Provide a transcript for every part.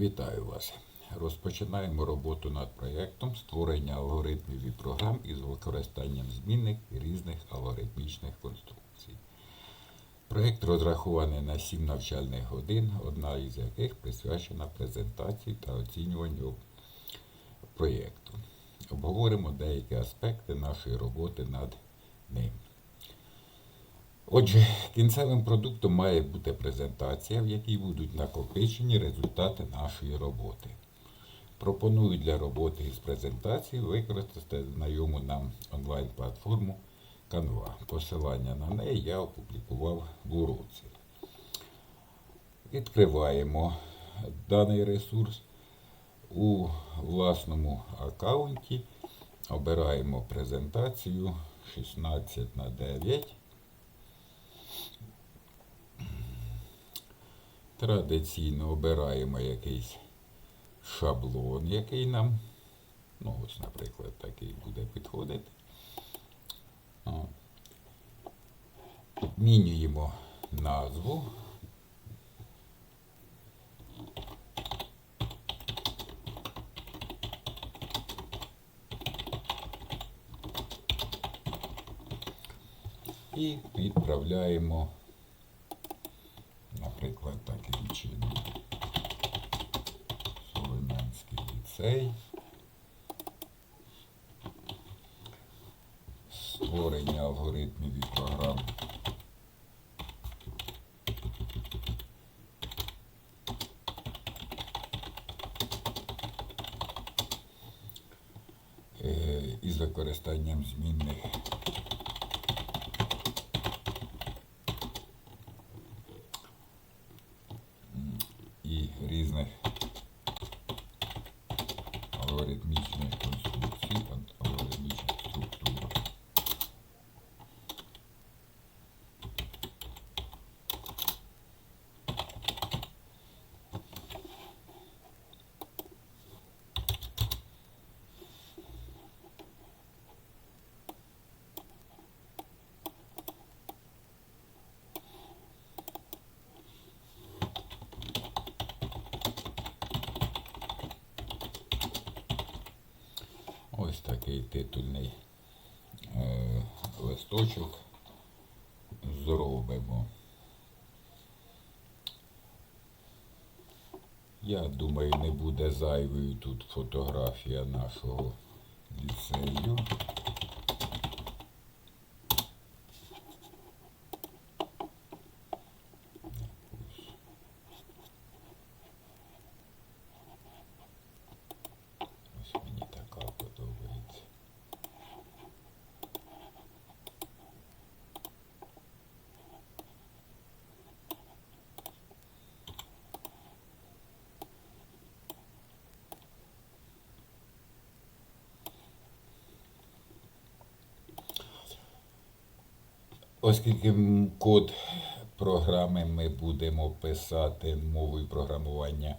Вітаю вас! Розпочинаємо роботу над проєктом створення алгоритмів і програм із використанням змінних різних алгоритмічних конструкцій. Проєкт розрахований на 7 навчальних годин, одна із яких присвячена презентації та оцінюванню проєкту. Обговоримо деякі аспекти нашої роботи над ним. Отже, кінцевим продуктом має бути презентація, в якій будуть накопичені результати нашої роботи. Пропоную для роботи із презентацією використати знайому нам онлайн-платформу Canva. Посилання на неї я опублікував в уроці. Відкриваємо даний ресурс у власному аккаунті. Обираємо презентацію 16 на 9. Традиційно обираємо якийсь шаблон, який нам, ну ось, наприклад, такий буде підходити. Змінюємо назву. І відправляємо, наприклад, таким чином. Солом'янський ліцей. Створення алгоритмів і програм. Е, Із використанням змінних м, і різних алгоритмічних конструкцій, ан- алгоритмічних структур. Ось такий титульний е, листочок зробимо. Я думаю, не буде зайвою тут фотографія нашого ліцею. Оскільки код програми ми будемо писати мовою програмування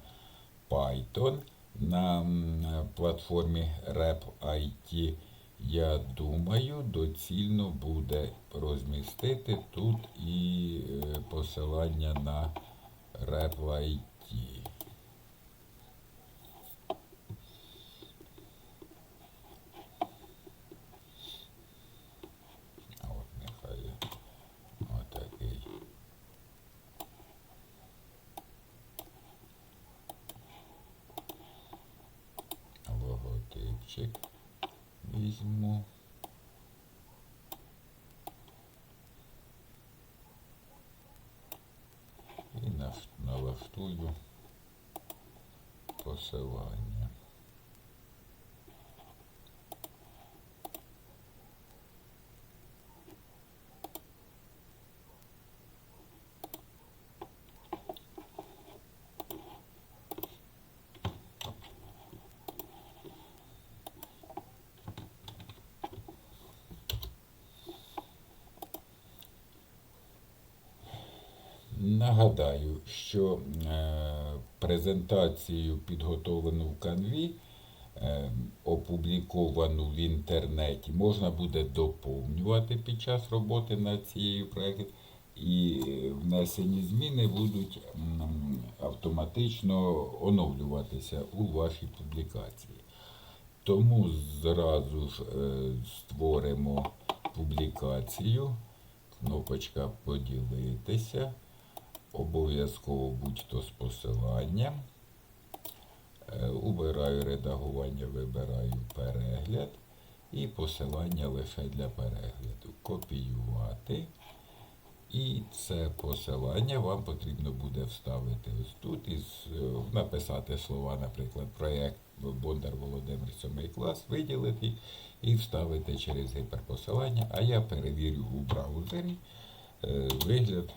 Python на платформі RepIT, я думаю, доцільно буде розмістити тут і е, посилання на RepIT. А от нехай отакий. Логотипчик візьму. І налаштую посилання. Нагадаю, що е, презентацію, підготовлену в канві, е, опубліковану в інтернеті, можна буде доповнювати під час роботи над цією проєктом. і внесені зміни будуть автоматично оновлюватися у вашій публікації. Тому зразу ж е, створимо публікацію, кнопочка поділитися, обов'язково будь-то з посиланням. Е, Убираю редагування, вибираю перегляд і посилання лише для перегляду. Копіювати. І це посилання вам потрібно буде вставити ось тут і е, написати слова, наприклад, проєкт Бондар Володимир 7 клас, виділити і вставити через гіперпосилання, а я перевірю у браузері е, вигляд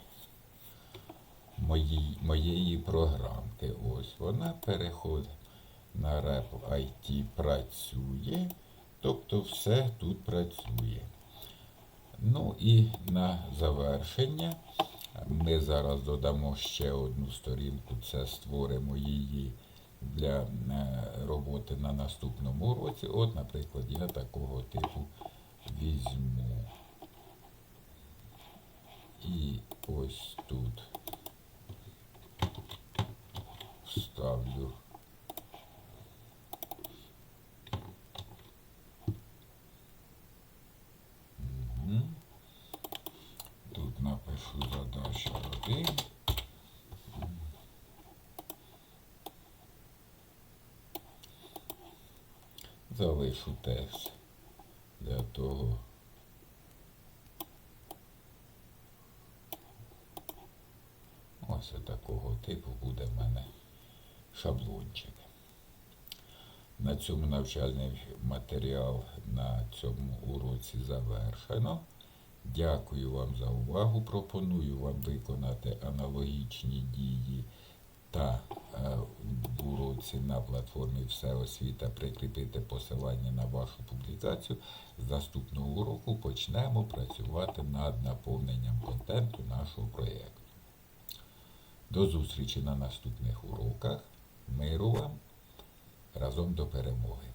моїй, моєї програмки. Ось вона переходить на Rep IT працює, тобто все тут працює. Ну і на завершення ми зараз додамо ще одну сторінку, це створимо її для е, роботи на наступному році. От, наприклад, я такого типу візьму. І ось тут Мгм. Тут напишу задача 1. Залишу текст для того. Ось такого типу буде в мене шаблончик. На цьому навчальний матеріал на цьому уроці завершено. Дякую вам за увагу. Пропоную вам виконати аналогічні дії та е, в уроці на платформі Всеосвіта прикріпити посилання на вашу публікацію. З наступного уроку почнемо працювати над наповненням контенту нашого проєкту. До зустрічі на наступних уроках. Миру вам! Разом до перемоги!